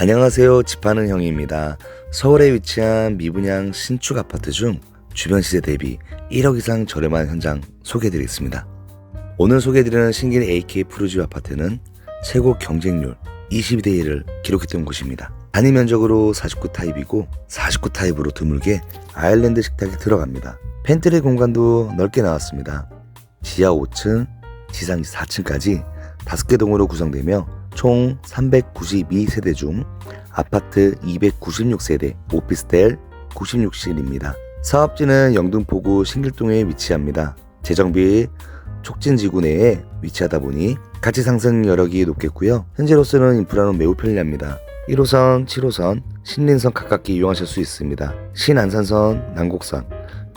안녕하세요. 집하는 형입니다. 서울에 위치한 미분양 신축 아파트 중 주변 시세 대비 1억 이상 저렴한 현장 소개해드리겠습니다. 오늘 소개해드리는 신길 AK 푸르지오 아파트는 최고 경쟁률 22대 1을 기록했던 곳입니다. 단위 면적으로 49 타입이고 49 타입으로 드물게 아일랜드 식탁이 들어갑니다. 팬트리 공간도 넓게 나왔습니다. 지하 5층, 지상 4층까지 5개 동으로 구성되며 총 392세대 중 아파트 296세대, 오피스텔 96실입니다. 사업지는 영등포구 신길동에 위치합니다. 재정비 촉진지구 내에 위치하다 보니 가치 상승 여력이 높겠고요. 현재로서는 인프라는 매우 편리합니다. 1호선, 7호선, 신림선 가깝게 이용하실 수 있습니다. 신안산선,南곡선,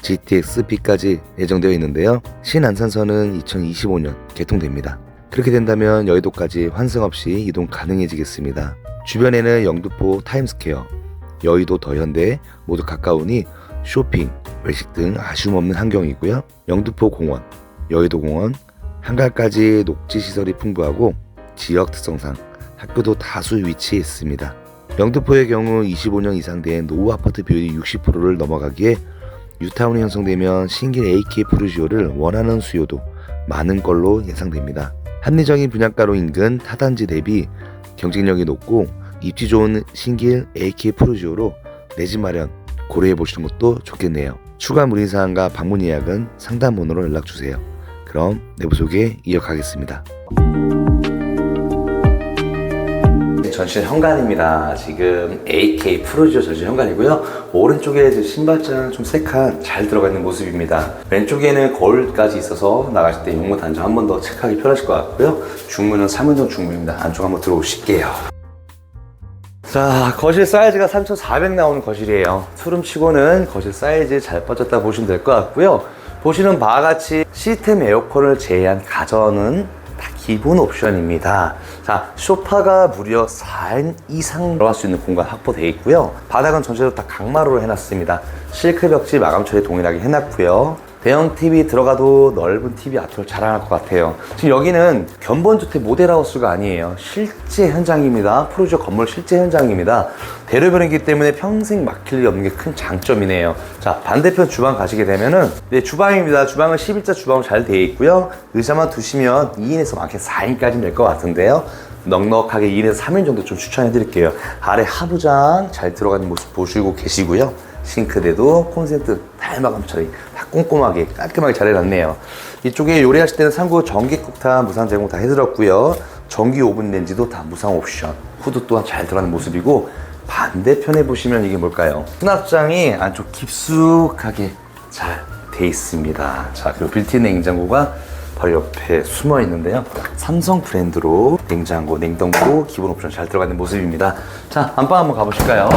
GTX-B까지 예정되어 있는데요. 신안산선은 2025년 개통됩니다. 그렇게 된다면 여의도까지 환승 없이 이동 가능해지겠습니다. 주변에는 영등포 타임스퀘어, 여의도 더현대 모두 가까우니 쇼핑, 외식 등 아쉬움 없는 환경이고요. 영등포 공원, 여의도 공원, 한갈까지 녹지 시설이 풍부하고 지역 특성상 학교도 다수 위치해 있습니다. 영등포의 경우 25년 이상 된 노후 아파트 비율이 60%를 넘어가기에 뉴타운이 형성되면 신길 AK 푸르지오를 원하는 수요도 많은 걸로 예상됩니다. 합리적인 분양가로 인근 타단지 대비 경쟁력이 높고 입지 좋은 신길 AK 푸르지오로 내 집 마련 고려해 보시는 것도 좋겠네요. 추가 문의 사항과 방문 예약은 상담 번호로 연락 주세요. 그럼 내부 소개 이어가겠습니다. 전실 현관입니다. 지금 AK 프로지오 전실 현관이고요. 오른쪽에 신발장 좀 세칸 잘 들어가 있는 모습입니다. 왼쪽에는 거울까지 있어서 나가실 때 용모 단정 한번 더 체크하기 편하실 것 같고요. 중문은 3인용 중문입니다. 안쪽 한번 들어오실게요. 자, 거실 사이즈가 3,400 나오는 거실이에요. 투룸 치고는 거실 사이즈 잘 빠졌다 보시면 될 것 같고요. 보시는 바와 같이 시스템 에어컨을 제외한 가전은 다 기본 옵션입니다. 자, 소파가 무려 4인 이상 들어갈 수 있는 공간 확보되어 있고요. 바닥은 전체적으로 다 강마루로 해놨습니다. 실크 벽지 마감 처리 동일하게 해놨고요. 대형 TV 들어가도 넓은 TV 앞으로 자랑할 것 같아요. 지금 여기는 견본주택 모델하우스가 아니에요. 실제 현장입니다. 프로젝 건물 실제 현장입니다. 대로변이기 때문에 평생 막힐 일이 없는 게 큰 장점이네요. 자, 반대편 주방 가시게 되면은, 네, 주방입니다. 주방은 11자 주방으로 잘 되어 있고요. 의자만 두시면 2인에서 많게 4인까지 될것 같은데요. 넉넉하게 2인에서 3인 정도 좀 추천해 드릴게요. 아래 하부장 잘 들어가는 모습 보시고 계시고요. 싱크대도 콘센트 달마감 처리 다 꼼꼼하게 깔끔하게 잘 해놨네요. 이쪽에 요리하실 때는 상구 전기쿡탑 무상 제공 다 해드렸고요. 전기 오븐 렌지도 다 무상 옵션. 후드 또한 잘 들어가는 모습이고 반대편에 보시면 이게 뭘까요? 수납장이 안쪽 깊숙하게 잘 돼 있습니다. 자 그리고 빌트인 냉장고가 바로 옆에 숨어 있는데요. 삼성 브랜드로 냉장고, 냉동고 기본 옵션 잘 들어가는 모습입니다. 자 안방 한번 가보실까요?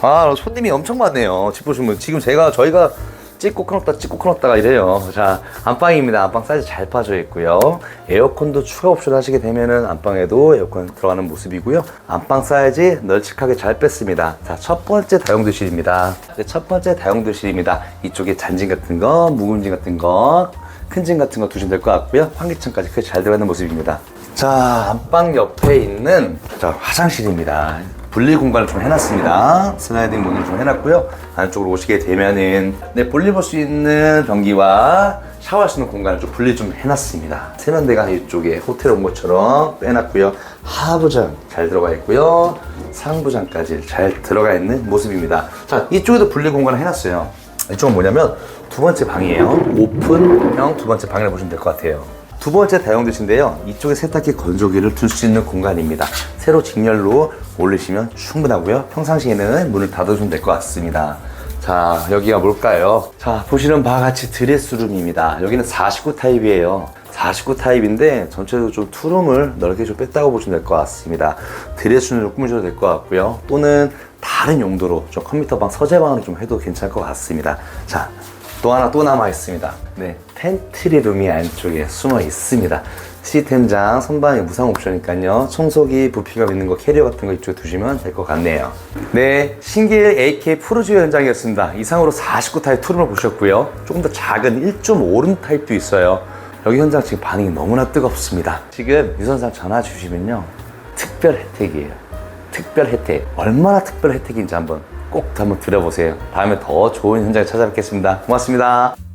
아 손님이 엄청 많네요. 집 보시면 지금 제가 저희가 찍고 끊었다 찍고 끊었다가 이래요. 자 안방입니다. 안방 사이즈 잘 빠져 있고요. 에어컨도 추가 옵션 하시게 되면은 안방에도 에어컨 들어가는 모습이고요. 안방 사이즈 널찍하게 잘 뺐습니다. 자첫 번째 다용도실입니다. 네, 첫 번째 다용도실입니다. 이쪽에 잔진 같은 거, 묵은진 같은 거, 큰진 같은 거 두시면 될 것 같고요. 환기창까지 크게 잘 들어가는 모습입니다. 자 안방 옆에 있는 자 화장실입니다. 분리 공간을 좀 해놨습니다. 슬라이딩 문을 좀 해놨고요. 안쪽으로 오시게 되면은 네, 볼일 볼 수 있는 변기와 샤워할 수 있는 공간을 좀 분리 좀 해놨습니다. 세면대가 이쪽에 호텔 온 것처럼 빼놨고요. 하부장 잘 들어가 있고요. 상부장까지 잘 들어가 있는 모습입니다. 자, 이쪽에도 분리 공간을 해놨어요. 이쪽은 뭐냐면 두 번째 방이에요. 오픈형 두 번째 방이라고 보시면 될 것 같아요. 두 번째 다용도실인데요. 이쪽에 세탁기 건조기를 둘 수 있는 공간입니다. 세로 직렬로 올리시면 충분하고요. 평상시에는 문을 닫아주면 될 것 같습니다. 자, 여기가 뭘까요? 자, 보시는 바와 같이 드레스룸입니다. 여기는 49 타입이에요. 49 타입인데 전체적으로 좀 투룸을 넓게 좀 뺐다고 보시면 될 것 같습니다. 드레스룸으로 꾸미셔도 될 것 같고요. 또는 다른 용도로 좀 컴퓨터방, 서재방으로 좀 해도 괜찮을 것 같습니다. 자, 또 하나 또 남아 있습니다. 네, 팬트리 룸이 안쪽에 숨어 있습니다. 시스템장 선반이 무상 옵션이니까요. 청소기, 부피감 있는 거 캐리어 같은 거 이쪽에 두시면 될 것 같네요. 네, 신길 AK 프로지오 현장이었습니다. 이상으로 49 타입 투룸을 보셨고요. 조금 더 작은 1.5룸 타입도 있어요. 여기 현장 지금 반응이 너무나 뜨겁습니다. 지금 유선상 전화 주시면요. 특별 혜택이에요. 특별 혜택 얼마나 특별 혜택인지 한번 꼭 한번 들어보세요. 다음에 더 좋은 현장에 찾아뵙겠습니다. 고맙습니다